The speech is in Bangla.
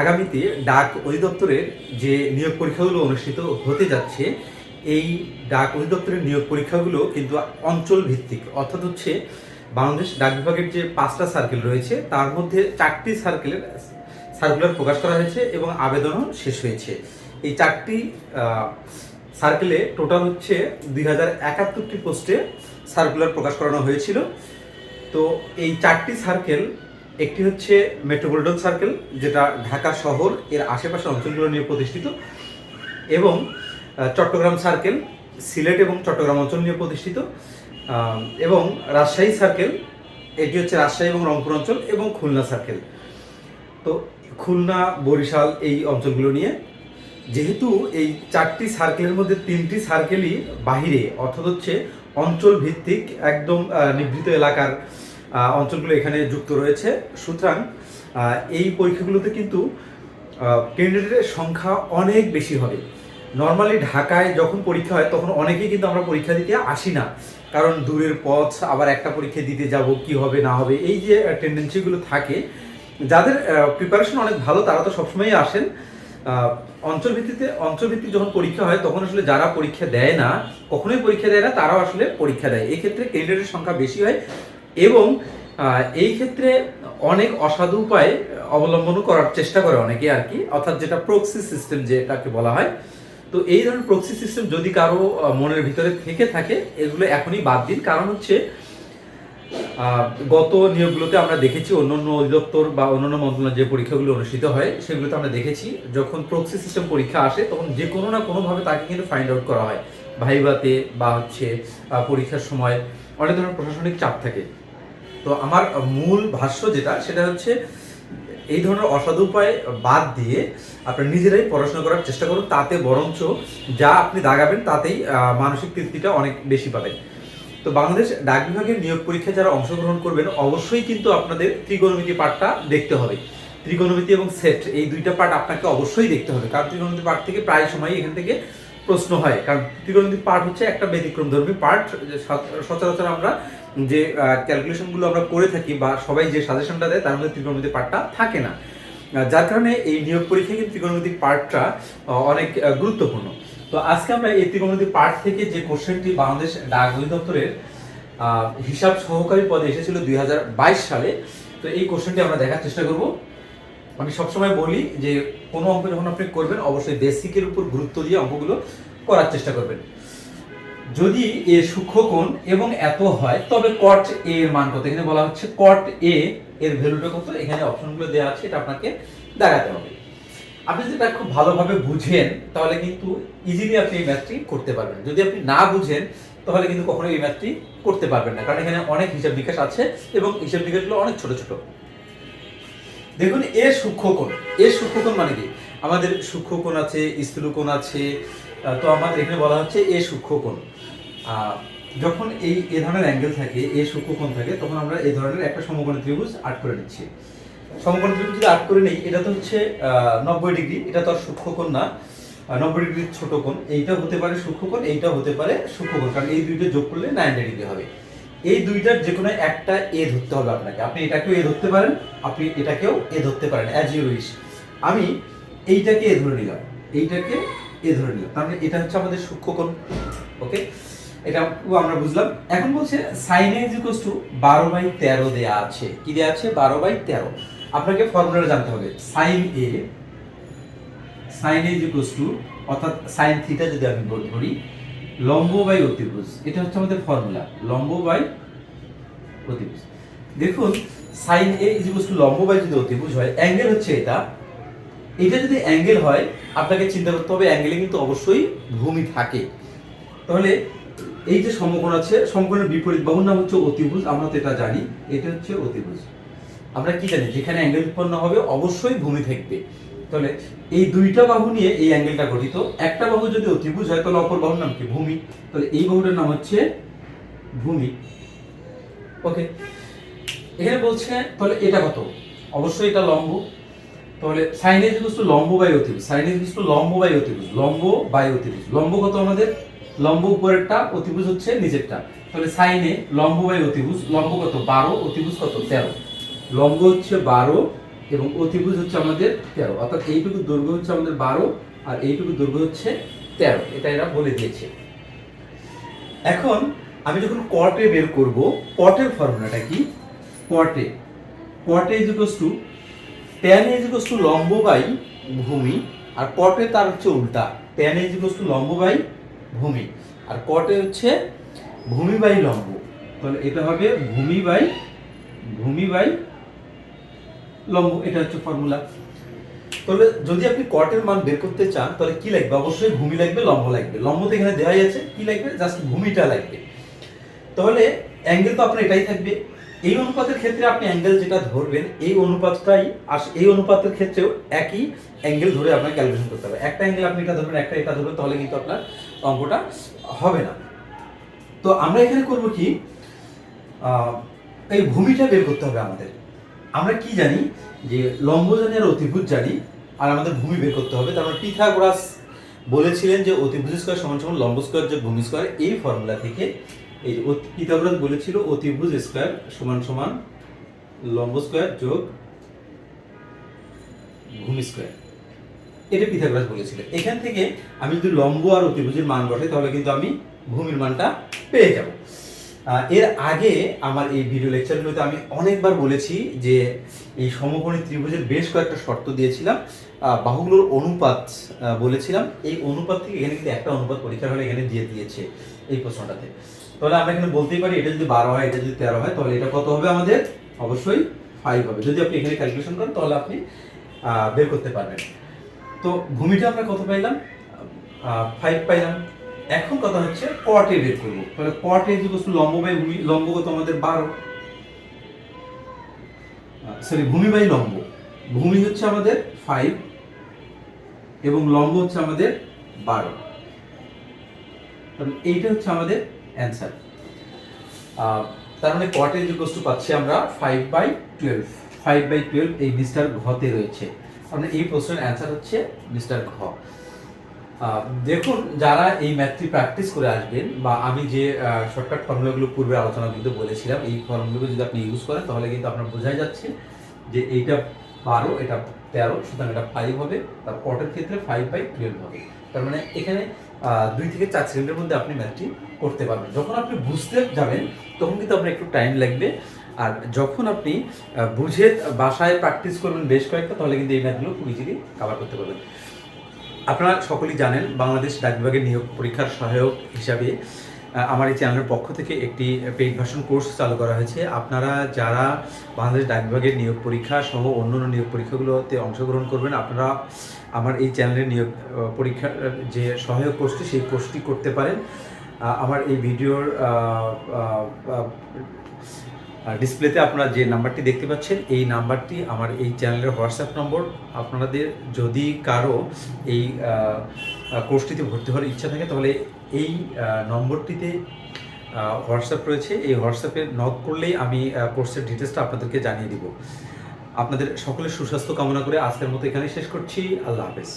আগামীতে ডাক অধিদপ্তরের যে নিয়োগ পরীক্ষাগুলো অনুষ্ঠিত হতে যাচ্ছে, এই ডাক অধিদপ্তরের নিয়োগ পরীক্ষাগুলো কিন্তু অঞ্চল ভিত্তিক অর্থাৎ হচ্ছে বাংলাদেশ ডাক বিভাগের যে পাঁচটা সার্কেল রয়েছে, তার মধ্যে চারটি সার্কেলের সার্কুলার প্রকাশ করা হয়েছে এবং আবেদনও শেষ হয়েছে। এই চারটি সার্কেলে টোটাল হচ্ছে দুই হাজার একাত্তরটি পোস্টে সার্কুলার প্রকাশ করানো হয়েছিল। তো এই চারটি সার্কেল একটি হচ্ছে মেট্রোপলিটন সার্কেল, যেটা ঢাকা শহর এর আশেপাশের অঞ্চলগুলো নিয়ে প্রতিষ্ঠিত, এবং চট্টগ্রাম সার্কেল, সিলেট এবং চট্টগ্রাম অঞ্চল নিয়ে প্রতিষ্ঠিত এবং রাজশাহী সার্কেল, এটি হচ্ছে রাজশাহী এবং রংপুর অঞ্চল এবং খুলনা সার্কেল। তো খুলনা, বরিশাল এই অঞ্চলগুলো নিয়ে, যেহেতু এই চারটি সার্কেলের মধ্যে তিনটি সার্কেলই বাহিরে, অর্থাৎ হচ্ছে অঞ্চল ভিত্তিক একদম নিভৃত এলাকার অঞ্চলগুলো এখানে যুক্ত রয়েছে। সুতরাং এই পরীক্ষাগুলোতে কিন্তু ক্যান্ডিডেটের সংখ্যা অনেক বেশি হবে। নর্মালি ঢাকায় যখন পরীক্ষা হয় তখন অনেকেই কিন্তু আমরা পরীক্ষা দিতে আসি না। কারণ দূরের পথ আবার একটা পরীক্ষা দিতে যাব কি হবে না হবে এই যে টেন্ডেন্সিগুলো থাকে যাদের প্রিপারেশন অনেক ভালো তারা তো সবসময়ই আসেন। আহ, অঞ্চল ভিত্তিতে অঞ্চল ভিত্তিক যখন পরীক্ষা হয় তখন আসলে যারা পরীক্ষা দেয় না কখনোই পরীক্ষা দেয় না তারাও আসলে পরীক্ষা দেয়। এক্ষেত্রে ক্ষেত্রে ক্যান্ডিডেটের সংখ্যা বেশি হয়। এবং এই ক্ষেত্রে অনেক অসাধু উপায় অবলম্বন করার চেষ্টা করে অনেকে আর কি, অর্থাৎ যেটা প্রক্সি সিস্টেম যেটাকে বলা হয়। তো এই ধরনের প্রক্সি সিস্টেম যদি কারও মনের ভিতরে থেকে থাকে, এগুলো এখনই বাদ দিন। কারণ হচ্ছে গত নিয়োগগুলোতে আমরা দেখেছি অন্যান্য অধিদপ্তর বা অন্যান্য মন্ত্রণালয় যে পরীক্ষাগুলো অনুষ্ঠিত হয়, সেগুলোতে আমরা দেখেছি যখন প্রক্সি সিস্টেম পরীক্ষা আসে, তখন যে কোনো না কোনোভাবে তাকে কিন্তু ফাইন্ড আউট করা হয়। ভাইবাতে বা হচ্ছে পরীক্ষার সময় অনেক ধরনের প্রশাসনিক চাপ থাকে। তো আমার মূল ভাষ্য যেটা, সেটা হচ্ছে এই ধরনের অসাধু উপায় বাদ দিয়ে আপনারা নিজেরাই পড়াশোনা করার চেষ্টা করুন, তাতে বরঞ্চ যা আপনি দাগাবেন তাতেই মানসিক তৃপ্তিটা অনেক বেশি পাবেন। তো বাংলাদেশ ডাক বিভাগের নিয়োগ পরীক্ষায় যারা অংশগ্রহণ করবেন, অবশ্যই কিন্তু আপনাদের ত্রিকোণমিতি পাঠটা দেখতে হবে। ত্রিকোণমিতি এবং সেট, এই দুইটা পার্ট আপনাকে অবশ্যই দেখতে হবে। কারণ ত্রিকোণমিতি পাঠ থেকে প্রায় সময় এখান থেকে প্রশ্ন হয়। কারণ ত্রিকোণমিতি পাঠ হচ্ছে একটা ব্যতিক্রম ধর্মী পাঠ, সচ- সচরাচর আমরা যে ক্যালকুলেশনগুলো আমরা করে থাকি বা সবাই যে সাজেশনটা দেয়, তার মধ্যে ত্রিকোণমিতি পার্টটা থাকে না। যার কারণে এই নিয়োগ পরীক্ষায় কিন্তু ত্রিকোণমিতিক পার্টটা অনেক গুরুত্বপূর্ণ। তো আজকে আমরা এই ত্রিকোণমিতিক পার্ট থেকে যে কোশ্চেনটি বাংলাদেশ ডাক অধিদপ্তরের হিসাব সহকারী পদে এসেছিল দুই হাজার বাইশ সালে, তো এই কোশ্চেনটি আমরা দেখার চেষ্টা করব। আমি সবসময় বলি যে, কোনো অঙ্ক যখন আপনি করবেন, অবশ্যই বেসিকের উপর গুরুত্ব দিয়ে অঙ্কগুলো করার চেষ্টা করবেন। যদি এ সূক্ষ্মকোণ এবং এত হয়, তবে কট এ এর মান কত? এখানে বলা হচ্ছে কট এ এর ভ্যালুটা কত? এখানে অপশনগুলো দেওয়া আছে, এটা আপনাকে দেখাতে হবে। আপনি যদি এটা খুব ভালোভাবে বুঝেন, তাহলে কিন্তু ইজিলি আপনি এই ম্যাথটি করতে পারবেন। যদি আপনি না বুঝেন, তাহলে কিন্তু কখনো এই ম্যাথটি করতে পারবেন না। কারণ এখানে অনেক হিসাব নিকাশ আছে এবং হিসাব নিকাশগুলো অনেক ছোট ছোট। দেখুন, এ সূক্ষ্মকোণ। এ সূক্ষ্মকোণ মানে কি? আমাদের সূক্ষ্মকোণ আছে, স্থূলকোণ আছে তো আমাদের এখানে বলা হচ্ছে এ সূক্ষ্মকোণ। যখন এই, এ ধরনের অ্যাঙ্গেল থাকে, এ সূক্ষ্মকোণ থাকে, তখন আমরা এ ধরনের একটা সমকোণী ত্রিভুজ আট করে নিচ্ছি। সমকোণী ত্রিভুজ যদি আট করে নেই, এটা তো হচ্ছে নব্বই ডিগ্রি, এটা তো আর সূক্ষ্মকোণ না। নব্বই ডিগ্রি ছোট কোণ, এইটা হতে পারে সূক্ষ্মকোণ, এইটা হতে পারে সূক্ষ্মকোণ, কারণ এই দুইটা যোগ করলে নাইনটি ডিগ্রি হবে। এই দুইটার যে কোনো একটা এ ধরতে হবে আপনাকে। আপনি এটাকেও এ ধরতে পারেন, আপনি এটাকেও এ ধরতে পারেন অ্যাজ ইউ উইশ আমি এইটাকে এ ধরে নিলাম। এইটাকে এ ধরে নিলাম তার মানে এটা হচ্ছে আমাদের সূক্ষ্মকোণ ওকে এটা আমরা বুঝলাম। এখন বলছে সাইন এ ইকুয়ালস টু বারো বাই তেরো দেয়া আছে। কি দেয়া আছে? বারো বাই তেরো। আপনাকে ফর্মুলাটা জানতে হবে। Sine A sine A equals to অর্থাৎ সাইন থিটা যদি আমি ধরি, লম্ব বাই অতিভুজ। এটা হচ্ছে আমাদের ফর্মুলা লম্ব বাই অতিভুজ। দেখুন সাইন এ ইকুয়ালস টু লম্ব বাই যদি অতিভুজ হয় অ্যাঙ্গেল হচ্ছে এটা। এটা যদি অ্যাঙ্গেল হয়, আপনাকে চিন্তা করতে হবে অ্যাঙ্গেলে কিন্তু অবশ্যই ভূমি থাকে। তাহলে এই যে সমকোণ আছে, সমকোণের বিপরীত বাহুর নাম হচ্ছে অতিভুজ, আমরা তো এটা জানি, এটা হচ্ছে অতিভুজ। আমরা কি জানি, যেখানে অ্যাঙ্গেল উৎপন্ন হবে, অবশ্যই ভূমি থাকবে। তাহলে এই দুইটা বাহু নিয়ে এই অ্যাঙ্গেলটা গঠিত। একটা বাহু যদি অতিভুজ হয়, তাহলে অপর বাহুর নাম কি? ভূমি। তাহলে এই বাহুটার নাম হচ্ছে ভূমি। ওকে এখানে বলছে, তাহলে এটা কত? অবশ্যই এটা লম্ব। তাহলে সাইন টু লম্ব বাই অতিভুজ সাইন ইজ টু লম্ব বাই অতিভুজ, লম্ব বাই অতিভুজ। লম্ব কত আমাদের? লম্ব উপরেরটা, অতিভুজ হচ্ছে নিচেরটা। তাহলে সাইনে লম্ব বাই অতিভুজ, লম্ব কত? বারো, অতিভুজ কত? তেরো। লম্ব হচ্ছে বারো এবং অতিভুজ হচ্ছে আমাদের তেরো। অর্থাৎ এইটুকু দৈর্ঘ্য হচ্ছে আমাদের বারো আর এইটুকু দৈর্ঘ্য হচ্ছে তেরো। এটা এরা বলে দিয়েছে। এখন আমি যখন কটে বের করব কটের ফর্মুলাটা কি? কটে কটে is to tan is equals to লম্ব বাই ভূমি, আর কটে তার হচ্ছে উল্টা। ট্যান ইজ ইকুয়ালস টু লম্ব বাই ভূমি, আর কটে হচ্ছে ভূমি বাই লম্ব। তাহলে এটা হবে ভূমি বাই ভূমি বাই লম্ব, এটা হচ্ছে ফর্মুলা তাহলে যদি আপনি কটের মান বের করতে চান, তাহলে কি লাগবে? অবশ্যই ভূমি লাগবে, লম্ব লাগবে। লম্ব তো এখানে দেওয়াই আছে, কি লাগবে? জাস্ট ভূমিটা লাগবে। তাহলে অ্যাঙ্গেল তো আপনার এটাই থাকবে। এই অনুপাতের ক্ষেত্রে আপনি অ্যাঙ্গেল যেটা ধরবেন, এই অনুপাতটাই আস, এই অনুপাতের ক্ষেত্রেও একই অ্যাঙ্গেল ধরে আপনাকে ক্যালকুলেশন করতে হবে। একটা অ্যাঙ্গেল আপনি এটা ধরবেন, একটা এটা ধরবেন, তাহলে কিন্তু আপনার অঙ্কটা হবে না। তো আমরা এখানে করব কি? এই ভূমিটা বের করতে হবে আমাদের। আমরা কি জানি? যে লম্ব জানি আর অতিভুজ জানি আর আমাদের ভূমি বের করতে হবে। তারপর পিথাগোরাস বলেছিলেন যে অতিভুজ স্কোয়ার সমান সমান লম্ব স্কোয়ার যে ভূমি স্কোয়ার, এই ফর্মুলা থেকে এই যে পিথাগোরাস বলেছিল অতিভুজ স্কোয়ার সমান সমান লম্ব স্কোয়ার যোগ ভূমি স্কোয়ার। এটা পিথাগোরাস বলেছিল। এখান থেকে আমি যদি লম্ব আর অতিভুজের মান বসাই, তাহলে কিন্তু আমি ভূমির মানটা পেয়ে যাব। এর আগে আমার এই ভিডিও লেকচারগুলোতে আমি অনেকবার বলেছি যে এই সমকোণী ত্রিভুজের বেশ কয়েকটা শর্ত দিয়েছিলাম। বাহুগুলোর অনুপাত বলেছিলাম। এই অনুপাত থেকে এখানে কিন্তু একটা অনুপাত পরীক্ষার হলে এখানে দিয়ে দিয়েছে এই প্রশ্নটাতে। তাহলে আমরা এখানে বলতেই পারি, এটা যদি বারো হয়, এটা যদি তেরো হয়, তাহলে এটা কত হবে আমাদের? অবশ্যই ফাইভ হবে। যদি আপনি এখানে ক্যালকুলেশন করেন, তাহলে আপনি বের করতে পারবেন। তো ভূমিটা আমরা কত পাইলাম? ফাইভ পাইলাম। এখন কথা হচ্ছে কটে বের করব। তাহলে কটে যে বস্তু লম্ব বাই ভূমি, লম্ব কত আমাদের? বারো। সরি ভূমি বাই লম্ব। ভূমি হচ্ছে আমাদের ফাইভ এবং লম্ব হচ্ছে আমাদের বারো। এইটা হচ্ছে আমাদের অ্যান্সার আহ, তার মানে কটের যে বস্তু পাচ্ছি আমরা five by twelve five by twelve এই মিস্টার ঘতে রয়েছে। আমরা এই প্রশ্নের অ্যান্সার হচ্ছে মিস্টার ঘ। দেখুন যারা এই ম্যাথটি প্র্যাকটিস করে আসবেন বা আমি যে শর্টকাট ফর্মুলাগুলো পূর্বে আলোচনা কিন্তু বলেছিলাম এই ফর্মুলাগুলো যদি আপনি ইউজ করেন তাহলে কিন্তু আপনার বোঝাই যাচ্ছে যে এইটা বারো এটা তেরো সুতরাং এটা ফাইভ হবে তার কটের ক্ষেত্রে ফাইভ বাই টুয়েলভ হবে। তার মানে এখানে দুই থেকে চার সেকেন্ডের মধ্যে আপনি ম্যাচটি করতে পারবেন। যখন আপনি বুঝতে যাবেন, তখন কিন্তু আপনার একটু টাইম লাগবে। আর যখন আপনি বুঝে বাসায় প্র্যাকটিস করবেন বেশ কয়েকটা, তাহলে কিন্তু এই ম্যাথগুলো খুব ইজিলি কাভার করতে পারবেন। আপনারা সকলেই জানেন, বাংলাদেশ ডাক বিভাগের নিয়োগ পরীক্ষার সহায়ক হিসাবে আমার এই চ্যানেলের পক্ষ থেকে একটি পেইড ভার্সন কোর্স চালু করা হয়েছে। আপনারা যারা বাংলাদেশ ডাক বিভাগের নিয়োগ পরীক্ষা সহ অন্য অন্য নিয়োগ পরীক্ষাগুলোতে অংশগ্রহণ করবেন, আপনারা আমার এই চ্যানেলের নিয়োগ পরীক্ষার যে সহায়ক কোর্সটি, সেই কোর্সটি করতে পারেন। আমার এই ভিডিওর ডিসপ্লেতে আপনারা যে নাম্বারটি দেখতে পাচ্ছেন, এই নাম্বারটি আমার এই চ্যানেলের হোয়াটসঅ্যাপ নম্বর। আপনাদের যদি কারও এই কোর্সটিতে ভর্তি হওয়ার ইচ্ছা থাকে, তাহলে এই নম্বরটিতে হোয়াটসঅ্যাপ রয়েছে। এই হোয়াটসঅ্যাপে নক করলেই আমি কোর্সের ডিটেলসটা আপনাদেরকে জানিয়ে দিব। আপনাদের সকলের সুস্বাস্থ্য কামনা করে আজকের মতো এখানে শেষ করছি। আল্লাহ হাফেজ।